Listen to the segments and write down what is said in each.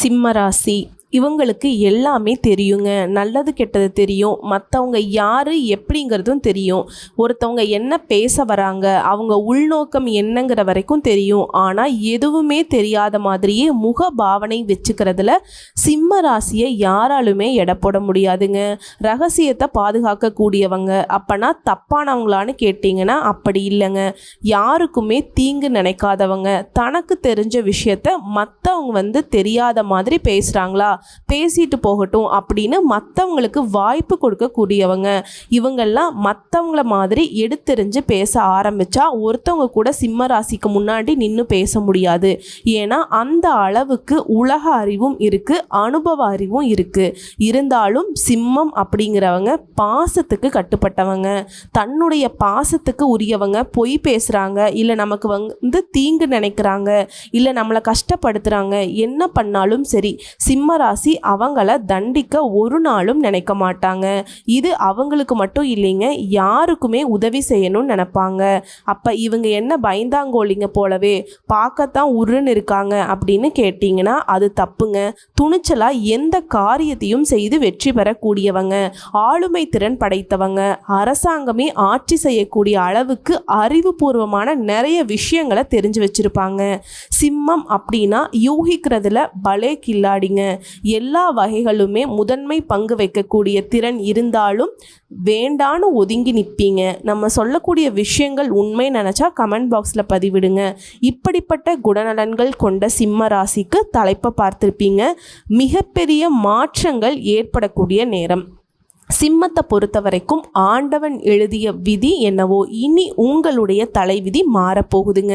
சிம்ம ராசி இவங்களுக்கு எல்லாமே தெரியுங்க. நல்லது கெட்டது தெரியும். மற்றவங்க யார் எப்படிங்கிறதும் தெரியும். ஒருத்தவங்க என்ன பேச வராங்க அவங்க உள்நோக்கம் என்னங்கிற வரைக்கும் தெரியும். ஆனால் எதுவுமே தெரியாத மாதிரியே முக பாவனை வச்சுக்கிறதுல சிம்ம ராசியை யாராலுமே எடை போட முடியாதுங்க. ரகசியத்தை பாதுகாக்கக்கூடியவங்க. அப்பனா தப்பானவங்களான்னு கேட்டிங்கன்னா அப்படி இல்லைங்க. யாருக்குமே தீங்கு நினைக்காதவங்க. தனக்கு தெரிஞ்ச விஷயத்த மற்றவங்க வந்து தெரியாத மாதிரி பேசுகிறாங்களா பேசிட்டு போகட்டும் அப்படின்னு மற்றவங்களுக்கு வாய்ப்பு கொடுக்கக்கூடியவங்க. இவங்கெல்லாம் மற்றவங்கள மாதிரி எடுத்தெறிஞ்சு பேச ஆரம்பித்தா ஒருத்தவங்க கூட சிம்ம ராசிக்கு முன்னாடி நின்று பேச முடியாது. ஏன்னா அந்த அளவுக்கு உலக அறிவும் இருக்குது அனுபவ அறிவும் இருக்குது இருந்தாலும் சிம்மம் அப்படிங்கிறவங்க பாசத்துக்கு கட்டுப்பட்டவங்க. தன்னுடைய பாசத்துக்கு உரியவங்க பொய் பேசுகிறாங்க இல்லை நமக்கு வந்து தீங்கு நினைக்கிறாங்க இல்லை நம்மளை கஷ்டப்படுத்துகிறாங்க என்ன பண்ணாலும் சரி சிம்ம ராசி அவங்கள தண்டிக்க ஒரு நாளும் நினைக்க மாட்டாங்க. இது அவங்களுக்கு மட்டும் இல்லைங்க யாருக்குமே உதவி செய்யணும்னு நினைப்பாங்க. அப்போ இவங்க என்ன பயந்தாங்கோலிங்க போலவே பார்க்கத்தான் உருன்னு இருக்காங்க அப்படின்னு கேட்டிங்கன்னா அது தப்புங்க. துணிச்சலாக எந்த காரியத்தையும் செய்து வெற்றி பெறக்கூடியவங்க ஆளுமை திறன் படைத்தவங்க அரசாங்கமே ஆட்சி செய்யக்கூடிய அளவுக்கு அறிவுபூர்வமான நிறைய விஷயங்களை தெரிஞ்சு வச்சுருப்பாங்க. சிம்மம் அப்படின்னா யூகிக்கிறதுல பலே கில்லாடிங்க. எல்லா வகைகளுமே முதன்மை பங்கு வைக்கக்கூடிய திறன் இருந்தாலும் வேண்டான்னு ஒதுங்கி நிற்பீங்க நம்ம சொல்லக்கூடிய விஷயங்கள் உண்மை நினச்சா கமெண்ட் பாக்ஸில் பதிவிடுங்க. இப்படிப்பட்ட குணநலன்கள் கொண்ட சிம்ம ராசிக்கு தலைப்பை பார்த்துருப்பீங்க. மிகப்பெரிய மாற்றங்கள் ஏற்படக்கூடிய நேரம். சிம்மத்தை பொறுத்த வரைக்கும் ஆண்டவன் எழுதிய விதி என்னவோ இனி உங்களுடைய தலைவிதி மாறப்போகுதுங்க.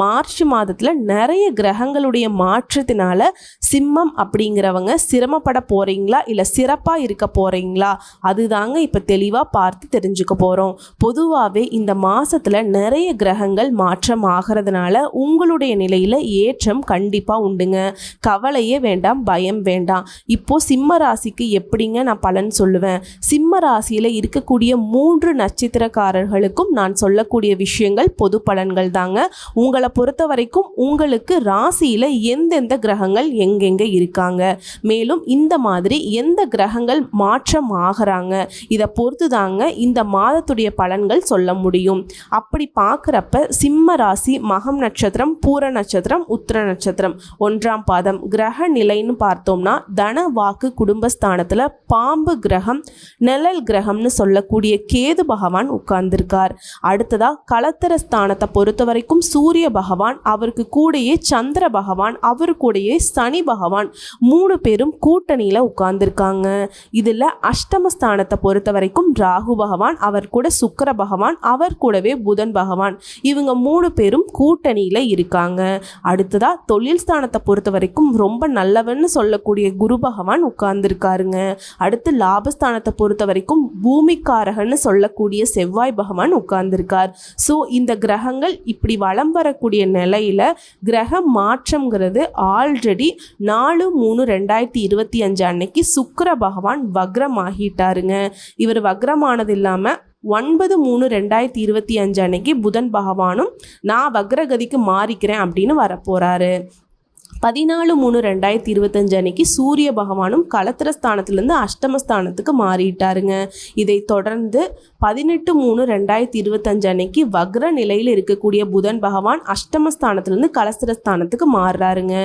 மார்ச் மாதத்தில் நிறைய கிரகங்களுடைய மாற்றத்தினால சிம்மம் அப்படிங்கிறவங்க சிரமப்பட போகிறீங்களா இல்லை சிறப்பாக இருக்க போகிறீங்களா அதுதாங்க இப்போ தெளிவாக பார்த்து தெரிஞ்சுக்க போகிறோம் பொதுவாகவே இந்த மாதத்தில் நிறைய கிரகங்கள் மாற்றம் ஆகிறதுனால உங்களுடைய நிலையில் ஏற்றம் கண்டிப்பாக உண்டுங்க. கவலையே வேண்டாம் பயம் வேண்டாம். இப்போது சிம்ம ராசிக்கு எப்படிங்க நான் பலன் சொல்லுவேன்? சிம்ம ராசியில் இருக்கக்கூடிய மூன்று நட்சத்திரக்காரர்களுக்கும் நான் சொல்லக்கூடிய விஷயங்கள் பொது பலன்கள் தாங்க. உங்களை பொறுத்த வரைக்கும் உங்களுக்கு ராசியில் எந்தெந்த கிரகங்கள் எங்கெங்கே இருக்காங்க? மேலும் இந்த மாதிரி எந்த கிரகங்கள் மாற்றம் ஆகிறாங்க? இதை பொறுத்து தாங்க இந்த மாதத்துடைய பலன்கள் சொல்ல முடியும். அப்படி பார்க்குறப்ப சிம்ம ராசி மகம் நட்சத்திரம் பூர நட்சத்திரம் உத்திர நட்சத்திரம். ஒன்றாம் பாதம் கிரக நிலைன்னு பார்த்தோம்னா தன வாக்கு குடும்பஸ்தானத்தில் பாம்பு கிரகம் நிழல் கிரகம்னு சொல்லக்கூடிய கேது பகவான் உட்கார்ந்திருக்கார். அடுத்ததா கலத்தர ஸ்தானத்தை பொறுத்த வரைக்கும் சூரிய பகவான் அவருக்கு கூடயே சந்திர பகவான் அவர் கூடயே சனி பகவான் மூணு பேரும் கூட்டணியில் உட்கார்ந்துருக்காங்க. இதில் அஷ்டமஸ்தானத்தை பொறுத்த வரைக்கும் ராகு பகவான் அவர் கூட சுக்கர பகவான் அவர் கூடவே புதன் பகவான் இவங்க மூணு பேரும் கூட்டணியில் இருக்காங்க. அடுத்ததா தொழில் ஸ்தானத்தை பொறுத்த வரைக்கும் ரொம்ப நல்லவன்னு சொல்லக்கூடிய குரு பகவான் உட்கார்ந்துருக்காருங்க. அடுத்து லாபஸ்தானத்தை பொறுத்த வரைக்கும் பூமிக்காரகன்னு சொல்லக்கூடிய செவ்வாய் பகவான் உட்கார்ந்துருக்கார். ஸோ இந்த கிரகங்கள் இப்படி வலம் வரக்கூடிய நிலையில் கிரக மாற்றம்ங்கிறது ஆல்ரெடி நாலு மூணு ரெண்டாயிரத்தி இருபத்தி அஞ்சு அன்னைக்கு சுக்கிர பகவான் வக்ரம் ஆகிட்டாருங்க இவர் வக்ரமானது இல்லாமல் ஒன்பது மூணு ரெண்டாயிரத்தி இருபத்தி அஞ்சு அன்னைக்கு புதன் பகவானும் நான் வக்ரகதிக்கு மாறிக்கிறேன் அப்படின்னு வரப்போகிறாரு பதினாலு மூணு ரெண்டாயிரத்தி இருபத்தஞ்சு அன்னைக்கு சூரிய பகவானும் கலத்திர ஸ்தானத்துலேருந்து அஷ்டமஸ்தானத்துக்கு மாறிட்டாருங்க. இதை தொடர்ந்து பதினெட்டு மூணு ரெண்டாயிரத்தி இருபத்தஞ்சு அன்னைக்கு வக்ர நிலையில் இருக்கக்கூடிய புதன் பகவான் அஷ்டமஸ்தானத்துலேருந்து கலசரஸ்தானத்துக்கு ஸ்தானத்துக்கு மாறுறாருங்க.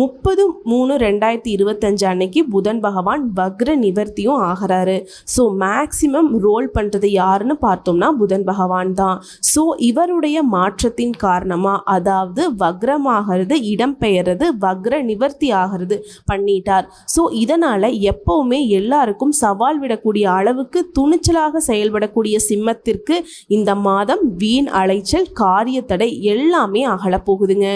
முப்பது மூணு ரெண்டாயிரத்தி இருபத்தஞ்சு அன்னைக்கு புதன் பகவான் வக்ர நிவர்த்தியும் ஆகிறாரு. ஸோ மேக்சிமம் ரோல் பண்ணுறது யாருன்னு பார்த்தோம்னா புதன் பகவான் தான். ஸோ இவருடைய மாற்றத்தின் காரணமாக அதாவது வக்ரமாகிறது இடம்பெயர்றது வக்ர நிவர்த்தி ஆகிறது பண்ணிட்டார். ஸோ இதனால் எப்போவுமே எல்லாருக்கும் சவால் விடக்கூடிய அளவுக்கு துணிச்சலாக செயல்பட வரக்கூடிய சிம்மத்திற்கு இந்த மாதம் வீண் அலைச்சல் காரிய தடை எல்லாமே அகலப்போகுதுங்க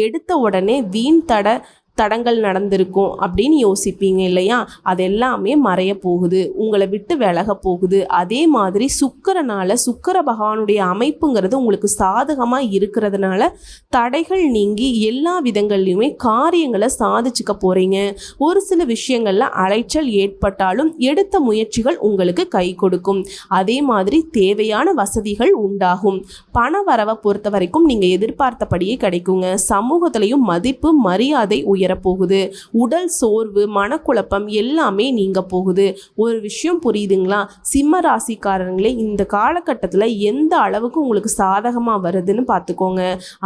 எடுத்த உடனே வீண் தடை தடங்கள் நடந்திருக்கும் அப்படின்னு யோசிப்பீங்க இல்லையா? அது எல்லாமே மறைய போகுது. உங்களை விட்டு விலக போகுது. அதே மாதிரி சுக்கரனால சுக்கர பகவானுடைய அமைப்புங்கிறது உங்களுக்கு சாதகமாக இருக்கிறதுனால தடைகள் நீங்கி எல்லா விதங்கள்லையுமே காரியங்களை சாதிச்சுக்க போகிறீங்க ஒரு சில விஷயங்களில் அலைச்சல் ஏற்பட்டாலும் எடுத்த முயற்சிகள் உங்களுக்கு கை கொடுக்கும். அதே மாதிரி தேவையான வசதிகள் உண்டாகும். பண வரவை பொறுத்த வரைக்கும் நீங்கள் எதிர்பார்த்தபடியே கிடைக்குங்க. சமூகத்திலையும் மதிப்பு மரியாதை உயர் ஏறப்போகுது உடல் சோர்வு மனக்குழப்பம் எல்லாமே நீங்க போகுது. ஒரு விஷயம் புரியுதுங்களா? சிம்ம ராசிக்காரங்களே இந்த காலகட்டத்தில் எந்த அளவுக்கு உங்களுக்கு சாதகமாக வருதுன்னு பார்த்துக்கோங்க.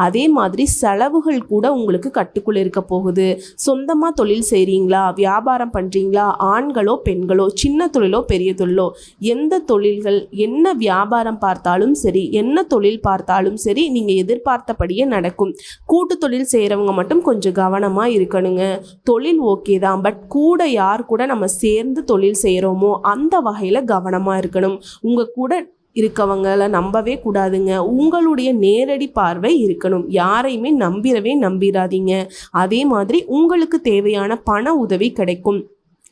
அதே மாதிரி செலவுகள் கூட உங்களுக்கு கட்டுக்குள் இருக்க போகுது. சொந்தமாக தொழில் செய்கிறீங்களா வியாபாரம் பண்ணுறீங்களா ஆண்களோ பெண்களோ சின்ன தொழிலோ பெரிய தொழிலோ எந்த தொழில்கள் என்ன வியாபாரம் பார்த்தாலும் சரி என்ன தொழில் பார்த்தாலும் சரி நீங்கள் எதிர்பார்த்தபடியே நடக்கும். கூட்டு தொழில் செய்கிறவங்க மட்டும் கொஞ்சம் கவனமாக இருக்கணுங்க. தொழில் ஓகே தான். பட் கூட யார் கூட நம்ம சேர்ந்து தொழில் செய்கிறோமோ அந்த வகையில் கவனமாக இருக்கணும். உங்கள் கூட இருக்கவங்கள நம்பவே கூடாதுங்க. உங்களுடைய நேரடி பார்வை இருக்கணும். யாரையுமே நம்பிடவே நம்பிடாதீங்க அதே மாதிரி உங்களுக்கு தேவையான பண உதவி கிடைக்கும்.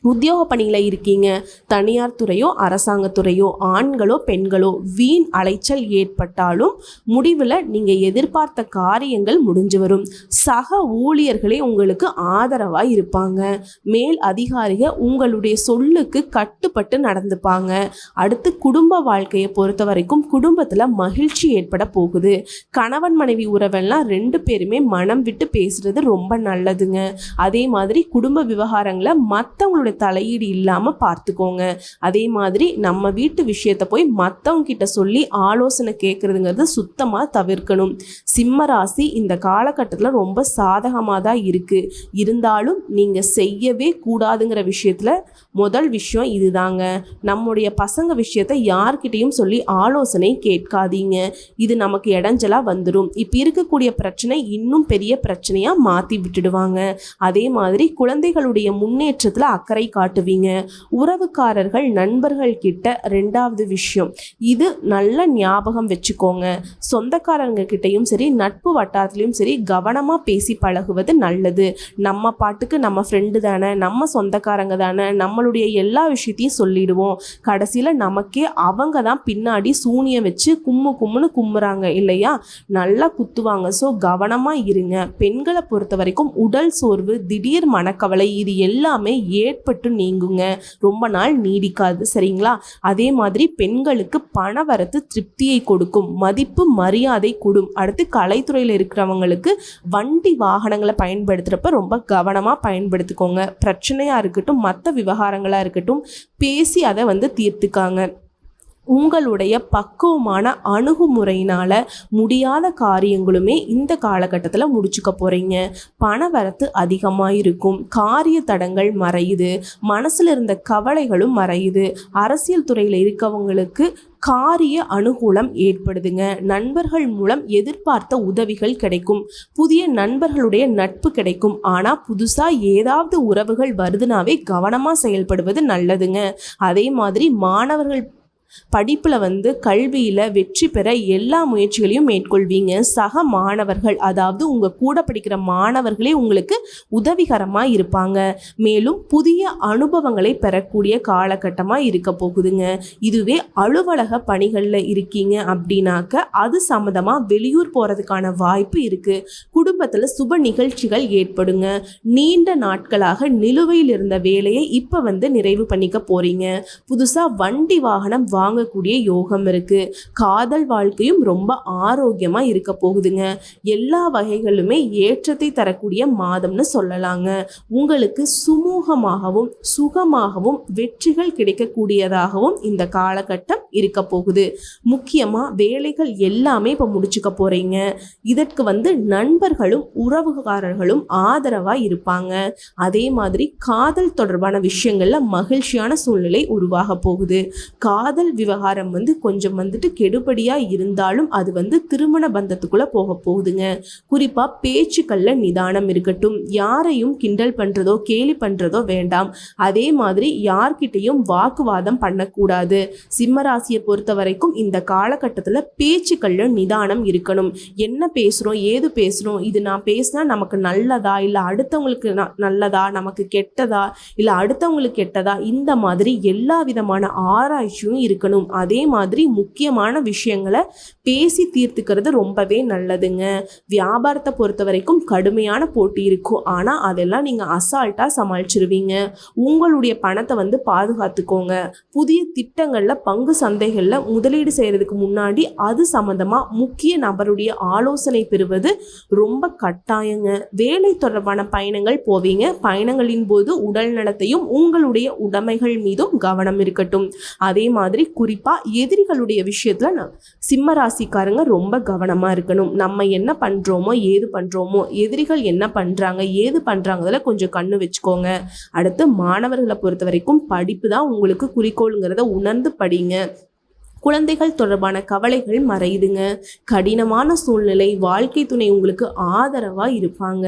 உத்தியோக பணியில் இருக்கீங்க. தனியார் துறையோ அரசாங்கத்துறையோ ஆண்களோ பெண்களோ வீண் அலைச்சல் ஏற்பட்டாலும் முடிவில் நீங்கள் எதிர்பார்த்த காரியங்கள் முடிஞ்சு வரும். சக ஊழியர்களே உங்களுக்கு ஆதரவாக இருப்பாங்க. மேல் அதிகாரிகள் உங்களுடைய சொல்லுக்கு கட்டுப்பட்டு நடந்துப்பாங்க. அடுத்து குடும்ப வாழ்க்கையை பொறுத்த வரைக்கும் குடும்பத்தில் மகிழ்ச்சி ஏற்பட போகுது. கணவன் மனைவி உறவெல்லாம் ரெண்டு பேருமே மனம் விட்டு பேசுறது ரொம்ப நல்லதுங்க. அதே மாதிரி குடும்ப விவகாரங்களை மற்றவங்களுடைய தலையீடு இல்லாமல் பார்த்துக்கோங்க. அதே மாதிரி நம்ம வீட்டு விஷயத்தை போய் மற்றவங்க கிட்ட சொல்லி ஆலோசனை கேட்குறதுங்கிறது சுத்தமாக தவிர்க்கணும். சிம்ம ராசி இந்த காலகட்டத்தில் ரொம்ப சாதகமாக தான் இருக்குது இருந்தாலும் நீங்கள் செய்யவே கூடாதுங்கிற விஷயத்தில் முதல் விஷயம் இதுதாங்க. நம்முடைய பசங்க விஷயத்தை யார்கிட்டையும் சொல்லி ஆலோசனை கேட்காதீங்க. இது நமக்கு இடைஞ்சலாக வந்துடும் இப்போ இருக்கக்கூடிய பிரச்சனை இன்னும் பெரிய பிரச்சனையாக மாற்றி விட்டுடுவாங்க. அதே மாதிரி குழந்தைகளுடைய முன்னேற்றத்தில் அக்கறை காட்டுவீங்க. உறவுக்காரர்கள் நண்பர்கள் கிட்ட ரெண்டாவது விஷயம் இது நல்ல ஞாபகம் வச்சுக்கோங்க. சொந்தக்காரங்க கிட்டையும் சரி நட்பு வட்டாரத்துலேயும் சரி கவனமாக பேசி பழகுவது நல்லது. நம்ம பாட்டுக்கு நம்ம ஃப்ரெண்டு தானே நம்ம சொந்தக்காரங்க தானே நம்மளுடைய எல்லா விஷயத்தையும் சொல்லிடுவோம். கடைசியில் நமக்கே அவங்க தான் பின்னாடி சூனியம் வச்சு கும்மு கும்முன்னு கும்முறாங்க இல்லையா? நல்லா குத்துவாங்க. ஸோ கவனமாக இருங்க. பெண்களை பொறுத்த வரைக்கும் உடல் சோர்வு திடீர் மனக்கவலை இது எல்லாமே ஏற்பட்டு நீங்குங்க. ரொம்ப நாள் நீடிக்காது சரிங்களா? அதே மாதிரி பெண்களுக்கு பண வரத்து திருப்தியை கொடுக்கும் மதிப்பு மரியாதை கூடும். அடுத்து கலைத்துறையில் இருக்கிறவங்களுக்கு வண்டி வாகனங்களை பயன்படுத்துகிறப்ப ரொம்ப கவனமாக பயன்படுத்திக்கோங்க. பிரச்சனையாக இருக்கட்டும் மற்ற விவகாரங்களாக இருக்கட்டும் பேசி அதை வந்து தீர்த்துக்காங்க. உங்களுடைய பக்குவமான அணுகுமுறையினால் முடியாத காரியங்களுமே இந்த காலகட்டத்தில் முடிச்சுக்க போகிறீங்க பண வரத்து அதிகமாக இருக்கும் காரிய தடங்கள் மறையுது. மனசில் இருந்த கவலைகளும் மறையுது. அரசியல் துறையில் இருக்கவங்களுக்கு காரிய அனுகூலம் ஏற்படுதுங்க. நண்பர்கள் மூலம் எதிர்பார்த்த உதவிகள் கிடைக்கும். புதிய நண்பர்களுடைய நட்பு கிடைக்கும். ஆனால் புதுசாக ஏதாவது உறவுகள் வருதுனாவே கவனமாக செயல்படுவது நல்லதுங்க. அதே மாதிரி மாணவர்கள் படிப்பில் வந்து கல்வியில் வெற்றி பெற எல்லா முயற்சிகளையும் மேற்கொள்வீங்க. சக மாணவர்கள் அதாவது உங்கள் கூட படிக்கிற மாணவர்களே உங்களுக்கு உதவிகரமாக இருப்பாங்க. மேலும் புதிய அனுபவங்களை பெறக்கூடிய காலகட்டமாக இருக்க போகுதுங்க. இதுவே அலுவலக பணிகளில் இருக்கீங்க அப்படின்னாக்க அது சம்மந்தமாக வெளியூர் போகிறதுக்கான வாய்ப்பு இருக்குது குடும்பத்தில் சுப நிகழ்ச்சிகள் ஏற்படுங்க. நீண்ட நாட்களாக நிலுவையில் இருந்த வேலையை இப்போ வந்து நிறைவு பண்ணிக்க போகிறீங்க புதுசாக வண்டி வாகனம் வாங்கக்கூடிய யோகம் இருக்குது காதல் வாழ்க்கையும் ரொம்ப ஆரோக்கியமாக இருக்க போகுதுங்க. எல்லா வகைகளுமே ஏற்றத்தை தரக்கூடிய மாதம்னு சொல்லலாங்க. உங்களுக்கு சுமூகமாகவும் சுகமாகவும் வெற்றிகள் கிடைக்கக்கூடியதாகவும் இந்த காலகட்டம் இருக்க போகுது. முக்கியமாக வேலைகள் எல்லாமே இப்போ முடிச்சுக்க போகிறீங்க இதற்கு வந்து நண்பர்களும் உறவுகாரர்களும் ஆதரவாக இருப்பாங்க. அதே மாதிரி காதல் தொடர்பான விஷயங்களில் மகிழ்ச்சியான சூழ்நிலை உருவாக போகுது. காதல் விவகாரம் வந்து கொஞ்சம் வந்துட்டு கெடுபடியாக இருந்தாலும் அது வந்து திருமண பந்தத்துக்குள்ளே போக போகுதுங்க. குறிப்பாக பேச்சுக்களில் நிதானம் இருக்கட்டும். யாரையும் கிண்டல் பண்ணுறதோ கேலி பண்ணுறதோ வேண்டாம். அதே மாதிரி யார்கிட்டையும் வாக்குவாதம் பண்ணக்கூடாது. சிம்மராசியை பொறுத்த வரைக்கும் இந்த காலகட்டத்தில் பேச்சுக்களில் நிதானம் இருக்கணும். என்ன பேசுகிறோம் ஏது பேசுகிறோம் இது நான் பேசினா நமக்கு நல்லதா இல்லை அடுத்தவங்களுக்கு நல்லதா நமக்கு கெட்டதா இல்லை அடுத்தவங்களுக்கு கெட்டதா இந்த மாதிரி எல்லா விதமான ஆராய்ச்சியும் இருக்கு இருக்கணும் அதே மாதிரி முக்கியமான விஷயங்களை பேசி தீர்த்துக்கிறது ரொம்பவே நல்லதுங்க. வியாபாரத்தை பொறுத்த வரைக்கும் கடுமையான போட்டி இருக்கும். ஆனால் அதெல்லாம் நீங்கள் அசால்ட்டாக சமாளிச்சிருவீங்க. உங்களுடைய பணத்தை வந்து பாதுகாத்துக்கோங்க. புதிய திட்டங்களில் பங்கு சந்தைகளில் முதலீடு செய்கிறதுக்கு முன்னாடி அது சம்மந்தமாக முக்கிய நபருடைய ஆலோசனை பெறுவது ரொம்ப கட்டாயங்க. வேலை தொடர்பான பயணங்கள் போவீங்க. பயணங்களின் போது உடல் நலத்தையும் உங்களுடைய உடைமைகள் மீதும் கவனம் இருக்கட்டும். அதே மாதிரி குறிப்பாக எதிரிகளுடைய விஷயத்தில் நான் சிம்ம ராசிக்காரங்க ரொம்ப கவனமாக இருக்கணும். நம்ம என்ன பண்ணுறோமோ ஏது பண்ணுறோமோ எதிரிகள் என்ன பண்ணுறாங்க ஏது பண்ணுறாங்கிறதுல கொஞ்சம் கண்ணு வச்சுக்கோங்க. அடுத்து மாணவர்களை பொறுத்த வரைக்கும் படிப்பு தான் உங்களுக்கு குறிக்கோளுங்கிறத உணர்ந்து படிங்க. குழந்தைகள் தொடர்பான கவலைகள் மறையுதுங்க. கடினமான சூழ்நிலை வாழ்க்கை துணை உங்களுக்கு ஆதரவா இருப்பாங்க.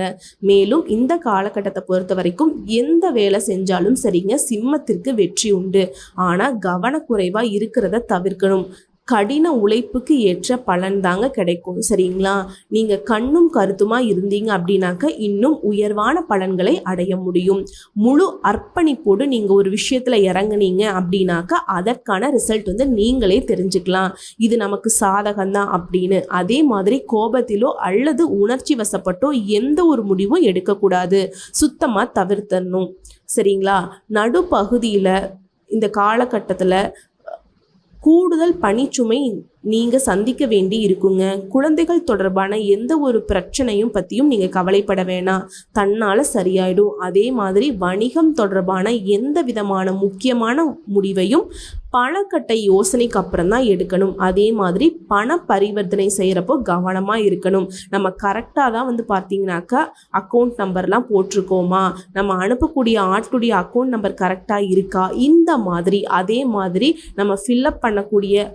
மேலும் இந்த காலகட்டத்தை பொறுத்த வரைக்கும் எந்த வேலை செஞ்சாலும் சரிங்க சிம்மத்திற்கு வெற்றி உண்டு. ஆனா கவனக்குறைவா இருக்கிறத தவிர்க்கணும். கடின உழைப்புக்கு ஏற்ற பலன் தாங்க கிடைக்கும். சரிங்களா? நீங்கள் கண்ணும் கருத்துமா இருந்தீங்க அப்படின்னாக்க இன்னும் உயர்வான பலன்களை அடைய முடியும். முழு அர்ப்பணிப்போடு நீங்கள் ஒரு விஷயத்தில் இறங்குனீங்க அப்படின்னாக்க அதற்கான ரிசல்ட் வந்து நீங்களே தெரிஞ்சுக்கலாம். இது நமக்கு சாதகம்தான் அப்படின்னு. அதே மாதிரி கோபத்திலோ அல்லது உணர்ச்சி வசப்பட்டோ எந்த ஒரு முடிவும் எடுக்கக்கூடாது. சுத்தமாக தவிர்த்தரணும். சரிங்களா? நடுப்பகுதியில் இந்த காலகட்டத்தில் கூடுதல் பணிச்சுமை நீங்கள் சந்திக்க வேண்டி இருக்குங்க. குழந்தைகள் தொடர்பான எந்த ஒரு பிரச்சனையும் பற்றியும் நீங்கள் கவலைப்பட வேணாம் தன்னால் சரியாயிடும். அதே மாதிரி வணிகம் தொடர்பான எந்த விதமான முக்கியமான முடிவையும் பணக்கட்டை யோசனைக்கு அப்புறம் தான் எடுக்கணும். அதே மாதிரி பண பரிவர்த்தனை செய்கிறப்போ கவனமாக இருக்கணும். நம்ம கரெக்டாக தான் வந்து பார்த்தீங்கன்னாக்கா அக்கௌண்ட் நம்பர்லாம் போட்டிருக்கோமா? நம்ம அனுப்பக்கூடிய ஆட்டுடைய அக்கௌண்ட் நம்பர் கரெக்டாக இருக்கா? இந்த மாதிரி அதே மாதிரி நம்ம ஃபில்லப் பண்ணக்கூடிய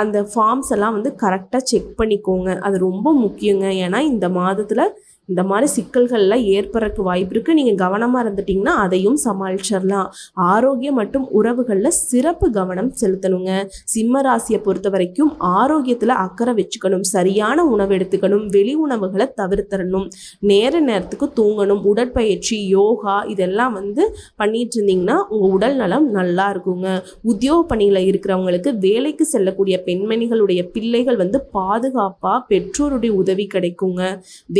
அந்த ஃபார்ம்ஸ் எல்லாம் வந்து கரெக்டாக செக் பண்ணிக்கோங்க. அது ரொம்ப முக்கியங்க. ஏன்னா இந்த மாதத்தில் இந்த மாதிரி சிக்கல்கள்லாம் ஏற்படுறதுக்கு வாய்ப்பு இருக்குது நீங்கள் கவனமாக இருந்துட்டிங்கன்னா அதையும் சமாளிச்சிடலாம் ஆரோக்கியம் மற்றும் உறவுகளில் சிறப்பு கவனம் செலுத்தணுங்க. சிம்ம ராசியை பொறுத்த வரைக்கும் ஆரோக்கியத்தில் அக்கறை வச்சுக்கணும். சரியான உணவு எடுத்துக்கணும். வெளி உணவுகளை தவிர்த்தரணும் நேர நேரத்துக்கு தூங்கணும். உடற்பயிற்சி யோகா இதெல்லாம் வந்து பண்ணிட்டு இருந்தீங்கன்னா உங்கள் உடல் நலம் நல்லா இருக்குங்க. உத்தியோக பணியில் இருக்கிறவங்களுக்கு வேலைக்கு செல்லக்கூடிய பெண்மணிகளுடைய பிள்ளைகள் வந்து பாதுகாப்பாக பெற்றோருடைய உதவி கிடைக்குங்க.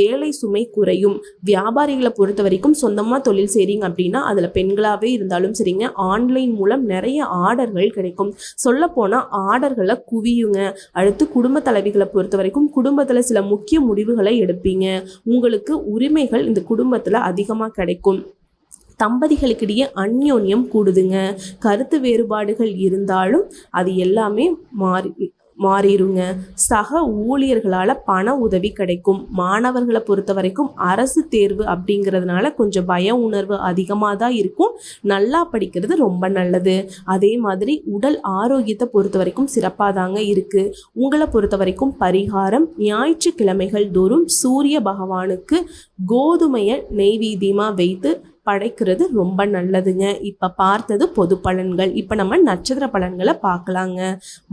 வேலை சுமை குறையும். வியாபாரிகளை பொறுத்த வரைக்கும் சொந்தமாக தொழில் செய்கிறீங்க அப்படின்னா அதில் பெண்களாகவே இருந்தாலும் சரிங்க. ஆன்லைன் மூலம் நிறைய ஆர்டர்கள் கிடைக்கும். சொல்லப்போனால் ஆர்டர்களை குவியுங்க. அடுத்து குடும்ப தலைவிகளை பொறுத்த வரைக்கும் குடும்பத்தில் சில முக்கிய முடிவுகளை எடுப்பீங்க. உங்களுக்கு உரிமைகள் இந்த குடும்பத்தில் அதிகமாக கிடைக்கும். தம்பதிகளுக்கிடையே அந்யோன்யம் கூடுதுங்க. கருத்து வேறுபாடுகள் இருந்தாலும் அது எல்லாமே மாறி மாறிடுங்க சக ஊழியர்களால் பண உதவி கிடைக்கும். மாணவர்களை பொறுத்த வரைக்கும் அரசு தேர்வு அப்படிங்கிறதுனால கொஞ்சம் பய உணர்வு அதிகமாக தான் இருக்கும். நல்லா படிக்கிறது ரொம்ப நல்லது. அதே மாதிரி உடல் ஆரோக்கியத்தை பொறுத்த வரைக்கும் சிறப்பாக தாங்க இருக்குது உங்களை பொறுத்த வரைக்கும் பரிகாரம் ஞாயிற்றுக்கிழமைகள் தோறும் சூரிய பகவானுக்கு கோதுமையை நெய்வீதியமாக வைத்து படைக்கிறது ரொம்ப நல்லதுங்க. இப்போ பார்த்தது பொது பலன்கள். இப்போ நம்ம நட்சத்திர பலன்களை பார்க்கலாங்க.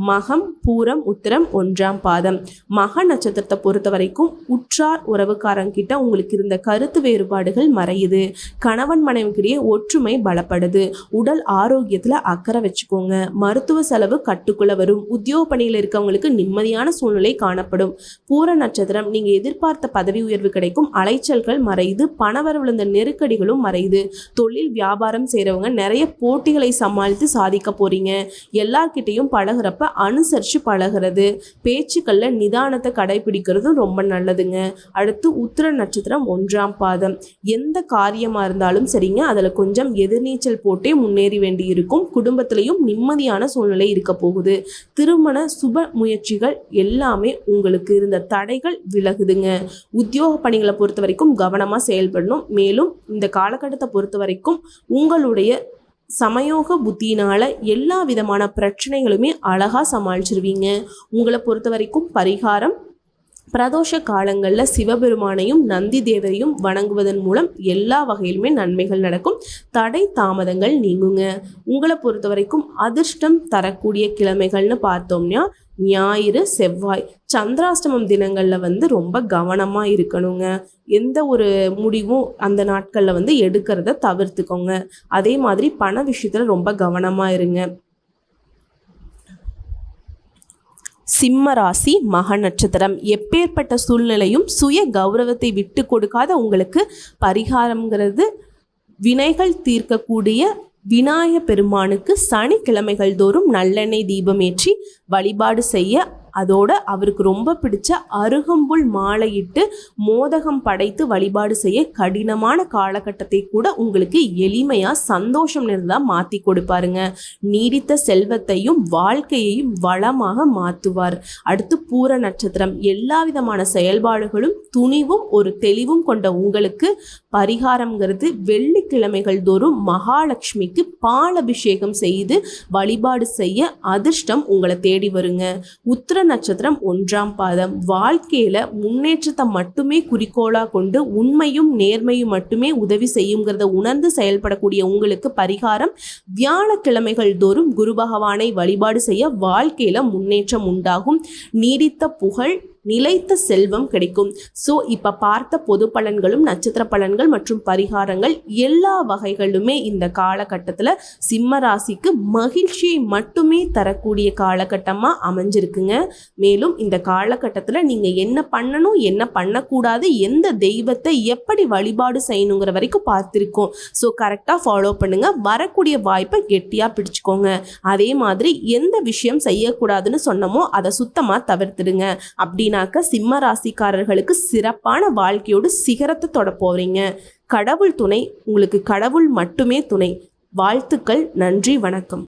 மகம் பூரம் உத்திரம் ஒன்றாம் பாதம். மக நட்சத்திரத்தை பொறுத்த வரைக்கும் உற்றார் உறவுக்காரங்கிட்ட உங்களுக்கு இருந்த கருத்து வேறுபாடுகள் மறையுது. கணவன் மனைவிக்கிடையே ஒற்றுமை பலப்படுது. உடல் ஆரோக்கியத்தில் அக்கறை வச்சுக்கோங்க. மருத்துவ செலவு கட்டுக்குள்ள வரும். உத்தியோக பணியில் இருக்கவங்களுக்கு நிம்மதியான சூழ்நிலை காணப்படும். பூர நட்சத்திரம் நீங்கள் எதிர்பார்த்த பதவி உயர்வு கிடைக்கும். அலைச்சல்கள் மறையுது. பணவரவு விழுந்த நெருக்கடிகளும் அடையுது தொழில் வியாபாரம் செய்கிறவங்க நிறைய போட்டிகளை சமாளித்து சாதிக்க போறீங்க. எல்லார்கிட்டையும் பழகுறப்ப அனுசரித்து பழகுறது. பேச்சுக்களில் நிதானத்தை கடைபிடிக்கிறதும் ரொம்ப நல்லதுங்க. அடுத்து உத்திர நட்சத்திரம் ஒன்றாம் பாதம். எந்த காரியமாக இருந்தாலும் சரிங்க. அதில் கொஞ்சம் எதிர்நீச்சல் போட்டே முன்னேறி வேண்டி இருக்கும் குடும்பத்திலையும் நிம்மதியான சூழ்நிலை இருக்க போகுது. திருமண சுப முயற்சிகள் எல்லாமே உங்களுக்கு இருந்த தடைகள் விலகுதுங்க. உத்தியோக பணிகளை பொறுத்த வரைக்கும் கவனமாக செயல்படணும். மேலும் இந்த காலகட்டத்தை பொறுத்த வரைக்கும் உங்களுடைய சமயோக புத்தியினால எல்லா விதமான பிரச்சனைகளுமே அழகாக சமாளிச்சிருவீங்க. உங்களை பொறுத்த வரைக்கும் பரிகாரம் பிரதோஷ காலங்களில் சிவபெருமானையும் நந்தி தேவரையும் வணங்குவதன் மூலம் எல்லா வகையிலுமே நன்மைகள் நடக்கும். தடை தாமதங்கள் நீங்குங்க. உங்களை பொறுத்த வரைக்கும் அதிர்ஷ்டம் தரக்கூடிய கிழமைகள்னு பார்த்தோம்னா ஞாயிறு செவ்வாய். சந்திராஷ்டமம் தினங்களில் வந்து ரொம்ப கவனமாக இருக்கணுங்க. எந்த ஒரு முடிவும் அந்த நாட்களில் வந்து எடுக்கிறத தவிர்த்துக்கோங்க. அதே மாதிரி பண விஷயத்தில் ரொம்ப கவனமாக இருங்க. சிம்ம ராசி மக நட்சத்திரம். எப்பேற்பட்ட சூழ்நிலையும் சுய கௌரவத்தை விட்டு கொடுக்காத உங்களுக்கு பரிகாரம்ங்கிறது வினைகள் தீர்க்கக்கூடிய விநாயக பெருமானுக்கு சனிக்கிழமைகள் தோறும் நல்லெண்ணெய் தீபமேற்றி வழிபாடு செய்ய அதோட அவருக்கு ரொம்ப பிடிச்ச அருகம்புல் மாலையிட்டு மோதகம் படைத்து வழிபாடு செய்ய கடினமான காலகட்டத்தை கூட உங்களுக்கு எளிமையாக சந்தோஷம் நிறைந்ததாக மாற்றி கொடுப்பாருங்க. நீடித்த செல்வத்தையும் வாழ்க்கையையும் வளமாக மாற்றுவார் அடுத்து பூர நட்சத்திரம். எல்லா விதமான செயல்பாடுகளும் துணிவும் ஒரு தெளிவும் கொண்ட உங்களுக்கு பரிகாரம்ங்கிறது வெள்ளிக்கிழமைகள் தோறும் மகாலட்சுமிக்கு பால் அபிஷேகம் செய்து வழிபாடு செய்ய அதிர்ஷ்டம் உங்களை தேடி வருங்க. உத்திர நட்சத்திரம் ஒன்றாம் பாதம். வாழ்க்கையில முன்னேற்றத்தை மட்டுமே குறிக்கோளாக கொண்டு உண்மையும் நேர்மையும் மட்டுமே உதவி செய்யுங்கிறத உணர்ந்து செயல்படக்கூடிய உங்களுக்கு பரிகாரம் வியாழக்கிழமைகள் தோறும் குரு பகவானை வழிபாடு செய்ய வாழ்க்கையில முன்னேற்றம் உண்டாகும். நீடித்த புகழ் நிலைத்த செல்வம் கிடைக்கும். ஸோ இப்போ பார்த்த பொது பலன்களும் நட்சத்திர பலன்கள் மற்றும் பரிகாரங்கள் எல்லா வகைகளுமே இந்த காலகட்டத்தில் சிம்ம ராசிக்கு மகிழ்ச்சியை மட்டுமே தரக்கூடிய காலகட்டமாக அமைஞ்சிருக்குங்க. மேலும் இந்த காலகட்டத்தில் நீங்கள் என்ன பண்ணணும் என்ன பண்ணக்கூடாது எந்த தெய்வத்தை எப்படி வழிபாடு செய்யணுங்கிற வரைக்கும் பார்த்துருக்கோம். ஸோ கரெக்டாக ஃபாலோ பண்ணுங்கள் வரக்கூடிய வாய்ப்பை கெட்டியாக பிடிச்சிக்கோங்க. அதே மாதிரி எந்த விஷயம் செய்யக்கூடாதுன்னு சொன்னமோ அதை சுத்தமாக தவிர்த்துடுங்க. அப்படின்னா அப்படின்னாக்க சிம்ம ராசிக்காரர்களுக்கு சிறப்பான வாழ்க்கையோடு சிகரத்தை தொட போகிறீங்க கடவுள் துணை உங்களுக்கு கடவுள் மட்டுமே துணை. வாழ்த்துக்கள் நன்றி வணக்கம்.